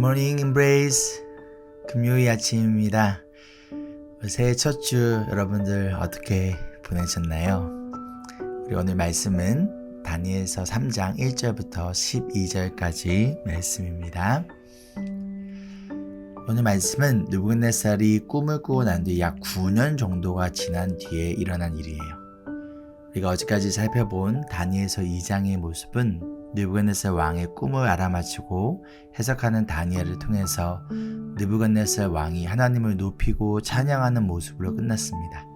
Morning Embrace 금요일 아침입니다. 새해 첫 주 여러분들 어떻게 보내셨나요? 우리 오늘 말씀은 다니엘서 3장 1절부터 12절까지 말씀입니다. 오늘 말씀은 느부갓네살이 꿈을 꾸고 난 뒤 약 9년 정도가 지난 뒤에 일어난 일이에요. 우리가 어제까지 살펴본 다니엘서 2장의 모습은 느부갓네살 왕의 꿈을 알아맞히고 해석하는 다니엘을 통해서 느부갓네살 왕이 하나님을 높이고 찬양하는 모습으로 끝났습니다.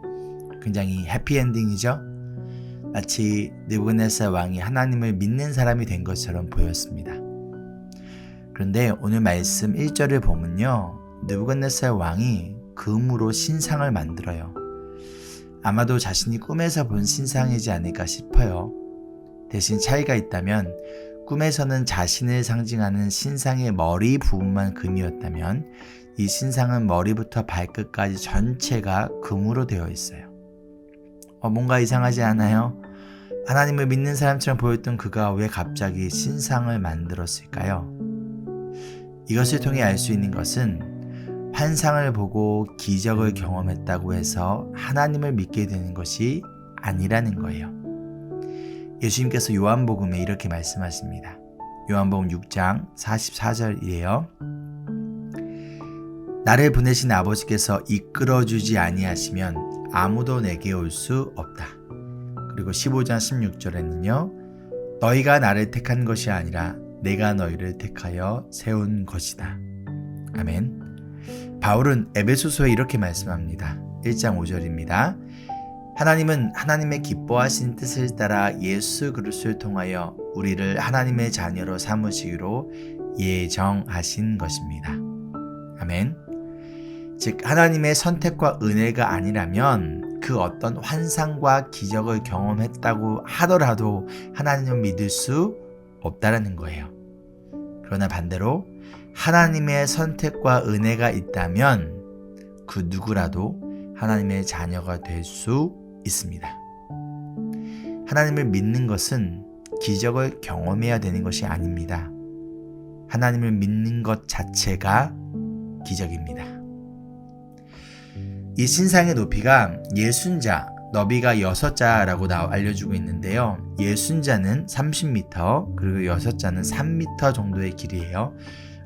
굉장히 해피엔딩이죠? 마치 느부갓네살 왕이 하나님을 믿는 사람이 된 것처럼 보였습니다. 그런데 오늘 말씀 1절을 보면요. 느부갓네살 왕이 금으로 신상을 만들어요. 아마도 자신이 꿈에서 본 신상이지 않을까 싶어요. 대신 차이가 있다면 꿈에서는 자신을 상징하는 신상의 머리 부분만 금이었다면 이 신상은 머리부터 발끝까지 전체가 금으로 되어 있어요. 어, 뭔가 이상하지 않아요? 하나님을 믿는 사람처럼 보였던 그가 왜 갑자기 신상을 만들었을까요? 이것을 통해 알 수 있는 것은 환상을 보고 기적을 경험했다고 해서 하나님을 믿게 되는 것이 아니라는 거예요. 예수님께서 요한복음에 이렇게 말씀하십니다. 요한복음 6장 44절이에요. 나를 보내신 아버지께서 이끌어 주지 아니하시면 아무도 내게 올 수 없다. 그리고 15장 16절에는요. 너희가 나를 택한 것이 아니라 내가 너희를 택하여 세운 것이다. 아멘. 바울은 에베소서에 이렇게 말씀합니다. 1장 5절입니다. 하나님은 하나님의 기뻐하신 뜻을 따라 예수 그리스도를 통하여 우리를 하나님의 자녀로 삼으시기로 예정하신 것입니다. 아멘. 즉 하나님의 선택과 은혜가 아니라면 그 어떤 환상과 기적을 경험했다고 하더라도 하나님을 믿을 수 없다라는 거예요. 그러나 반대로 하나님의 선택과 은혜가 있다면 그 누구라도 하나님의 자녀가 될 수 있습니다. 하나님을 믿는 것은 기적을 경험해야 되는 것이 아닙니다. 하나님을 믿는 것 자체가 기적입니다. 이 신상의 높이가 예순자, 너비가 6자라고 알려주고 있는데요. 예순자는 30m, 그리고 6자는 3m 정도의 길이에요.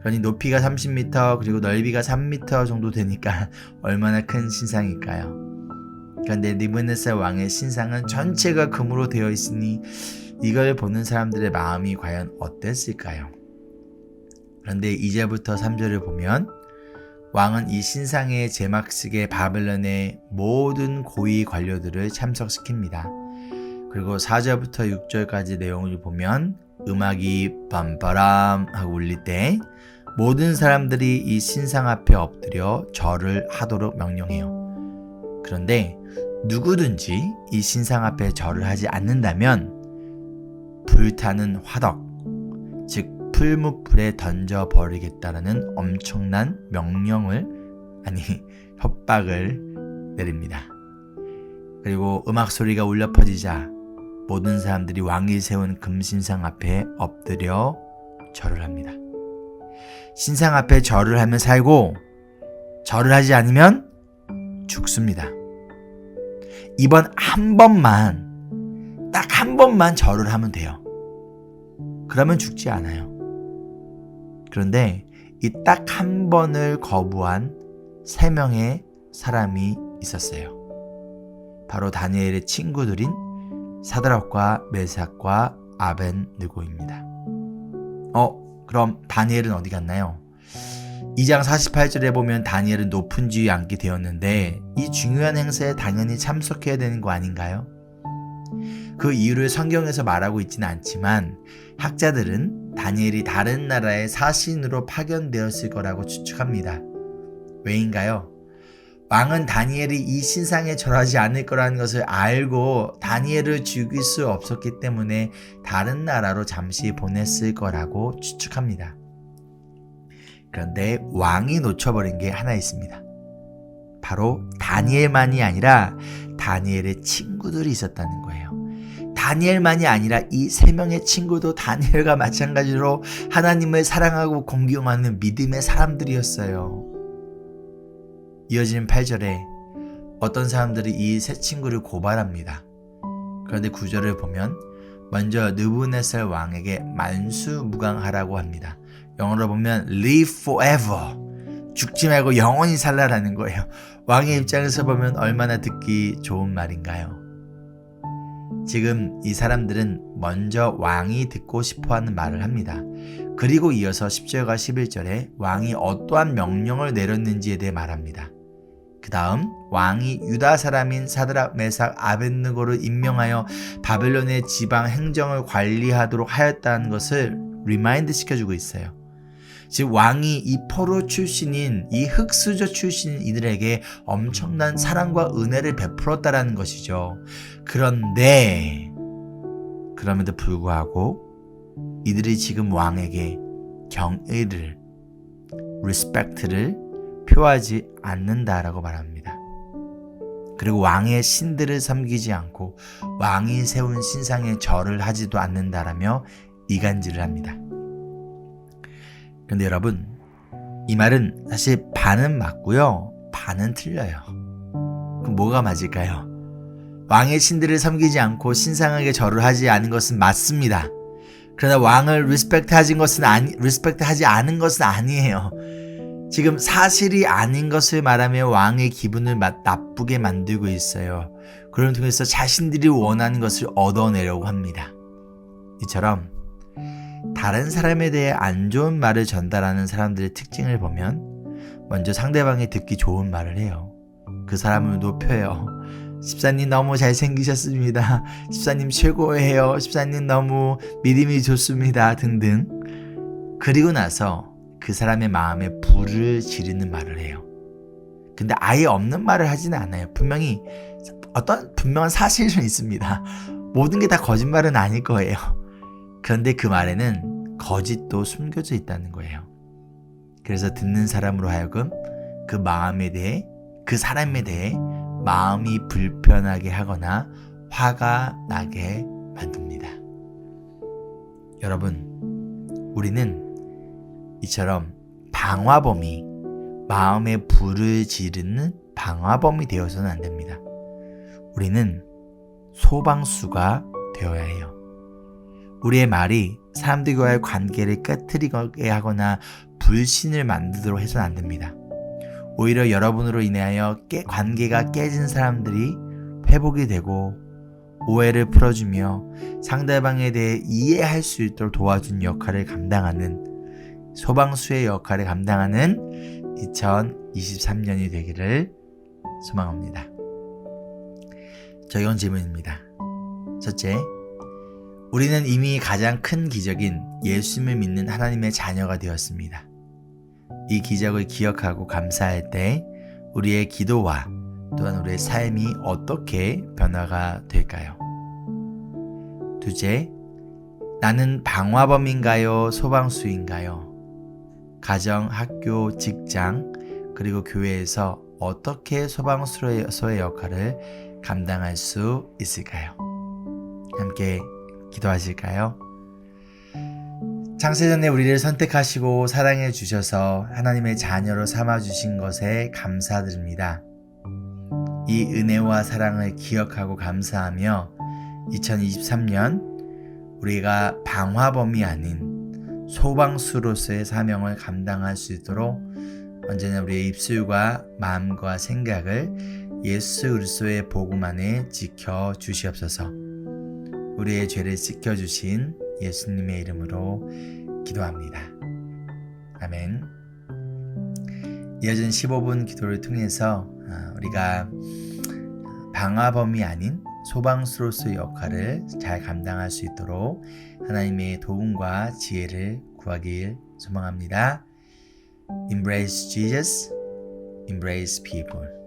그러니 높이가 30m, 그리고 넓이가 3m 정도 되니까 얼마나 큰 신상일까요? 그런데 니브네살 왕의 신상은 전체가 금으로 되어 있으니 이걸 보는 사람들의 마음이 과연 어땠을까요? 그런데 이제부터 3절을 보면 왕은 이 신상의 제막식에 바벨론의 모든 고위 관료들을 참석시킵니다. 그리고 4절부터 6절까지 내용을 보면 음악이 빰빠람 하고 울릴 때 모든 사람들이 이 신상 앞에 엎드려 절을 하도록 명령해요. 그런데 누구든지 이 신상 앞에 절을 하지 않는다면 불타는 화덕, 즉 풀무불에 던져 버리겠다라는 엄청난 명령을 아니 협박을 내립니다. 그리고 음악 소리가 울려 퍼지자 모든 사람들이 왕이 세운 금신상 앞에 엎드려 절을 합니다. 신상 앞에 절을 하면 살고 절을 하지 않으면 죽습니다. 이번 한 번만 딱 한 번만 절을 하면 돼요. 그러면 죽지 않아요. 그런데 이 딱 한 번을 거부한 세 명의 사람이 있었어요. 바로 다니엘의 친구들인 사드락과 메삭과 아벤느고입니다. 어, 그럼 다니엘은 어디 갔나요? 2장 48절에 보면 다니엘은 높은 지위에 앉게 되었는데 이 중요한 행사에 당연히 참석해야 되는 거 아닌가요? 그 이유를 성경에서 말하고 있지는 않지만 학자들은 다니엘이 다른 나라의 사신으로 파견되었을 거라고 추측합니다. 왜인가요? 왕은 다니엘이 이 신상에 절하지 않을 거라는 것을 알고 다니엘을 죽일 수 없었기 때문에 다른 나라로 잠시 보냈을 거라고 추측합니다. 그런데 왕이 놓쳐버린 게 하나 있습니다. 바로 다니엘만이 아니라 다니엘의 친구들이 있었다는 거예요. 다니엘만이 아니라 이 세 명의 친구도 다니엘과 마찬가지로 하나님을 사랑하고 공경하는 믿음의 사람들이었어요. 이어지는 8절에 어떤 사람들이 이 세 친구를 고발합니다. 그런데 구절을 보면 먼저 느부네살 왕에게 만수무강하라고 합니다. 영어로 보면 live forever. 죽지 말고 영원히 살라라는 거예요. 왕의 입장에서 보면 얼마나 듣기 좋은 말인가요? 지금 이 사람들은 먼저 왕이 듣고 싶어 하는 말을 합니다. 그리고 이어서 10절과 11절에 왕이 어떠한 명령을 내렸는지에 대해 말합니다. 그 다음 왕이 유다 사람인 사드락 메삭 아벤느고를 임명하여 바벨론의 지방 행정을 관리하도록 하였다는 것을 리마인드 시켜주고 있어요. 즉 왕이 이 포로 출신인 이 흑수저 출신인 이들에게 엄청난 사랑과 은혜를 베풀었다라는 것이죠. 그런데 그럼에도 불구하고 이들이 지금 왕에게 경의를 respect를 표하지 않는다라고 말합니다. 그리고 왕의 신들을 섬기지 않고 왕이 세운 신상에 절을 하지도 않는다라며 이간질을 합니다. 그런데 여러분, 이 말은 사실 반은 맞고요, 반은 틀려요. 그럼 뭐가 맞을까요? 왕의 신들을 섬기지 않고 신상하게 절을 하지 않은 것은 맞습니다. 그러나 왕을 리스펙트하지 것은 아니, 리스펙트 하지 않은 것은 아니에요. 지금 사실이 아닌 것을 말하며 왕의 기분을 나쁘게 만들고 있어요. 그런 통해서 자신들이 원하는 것을 얻어내려고 합니다. 이처럼 다른 사람에 대해 안 좋은 말을 전달하는 사람들의 특징을 보면 먼저 상대방이 듣기 좋은 말을 해요. 그 사람을 높여요. 집사님 너무 잘생기셨습니다. 집사님 최고예요. 집사님 너무 믿음이 좋습니다. 등등. 그리고 나서 그 사람의 마음에 불을 지르는 말을 해요. 근데 아예 없는 말을 하지는 않아요. 분명히 어떤 분명한 사실은 있습니다. 모든 게 다 거짓말은 아닐 거예요. 그런데 그 말에는 거짓도 숨겨져 있다는 거예요. 그래서 듣는 사람으로 하여금 그 마음에 대해 그 사람에 대해 마음이 불편하게 하거나 화가 나게 만듭니다. 여러분, 우리는 이처럼 방화범이 마음에 불을 지르는 방화범이 되어서는 안 됩니다. 우리는 소방수가 되어야 해요. 우리의 말이 사람들과의 관계를 깨뜨리게 하거나 불신을 만들도록 해서는 안 됩니다. 오히려 여러분으로 인하여 깨, 관계가 깨진 사람들이 회복이 되고 오해를 풀어주며 상대방에 대해 이해할 수 있도록 도와준 역할을 감당하는 소방수의 역할을 감당하는 2023년이 되기를 소망합니다. 적용 질문입니다. 첫째, 우리는 이미 가장 큰 기적인 예수님을 믿는 하나님의 자녀가 되었습니다. 이 기적을 기억하고 감사할 때 우리의 기도와 또한 우리의 삶이 어떻게 변화가 될까요? 둘째, 나는 방화범인가요? 소방수인가요? 가정, 학교, 직장, 그리고 교회에서 어떻게 소방수로서의 역할을 감당할 수 있을까요? 함께 기도하실까요? 창세전에 우리를 선택하시고 사랑해 주셔서 하나님의 자녀로 삼아 주신 것에 감사드립니다. 이 은혜와 사랑을 기억하고 감사하며 2023년 우리가 방화범이 아닌 소방수로서의 사명을 감당할 수 있도록 언제나 우리의 입술과 마음과 생각을 예수 그리스도의 복음 안에 지켜 주시옵소서. 우리의 죄를 씻겨 주신 예수님의 이름으로 기도합니다. 아멘. 이어진 15분 기도를 통해서 아, 우리가 방화범이 아닌 소방수로서의 역할을 잘 감당할 수 있도록 하나님의 도움과 지혜를 구하길 소망합니다. Embrace Jesus, embrace people.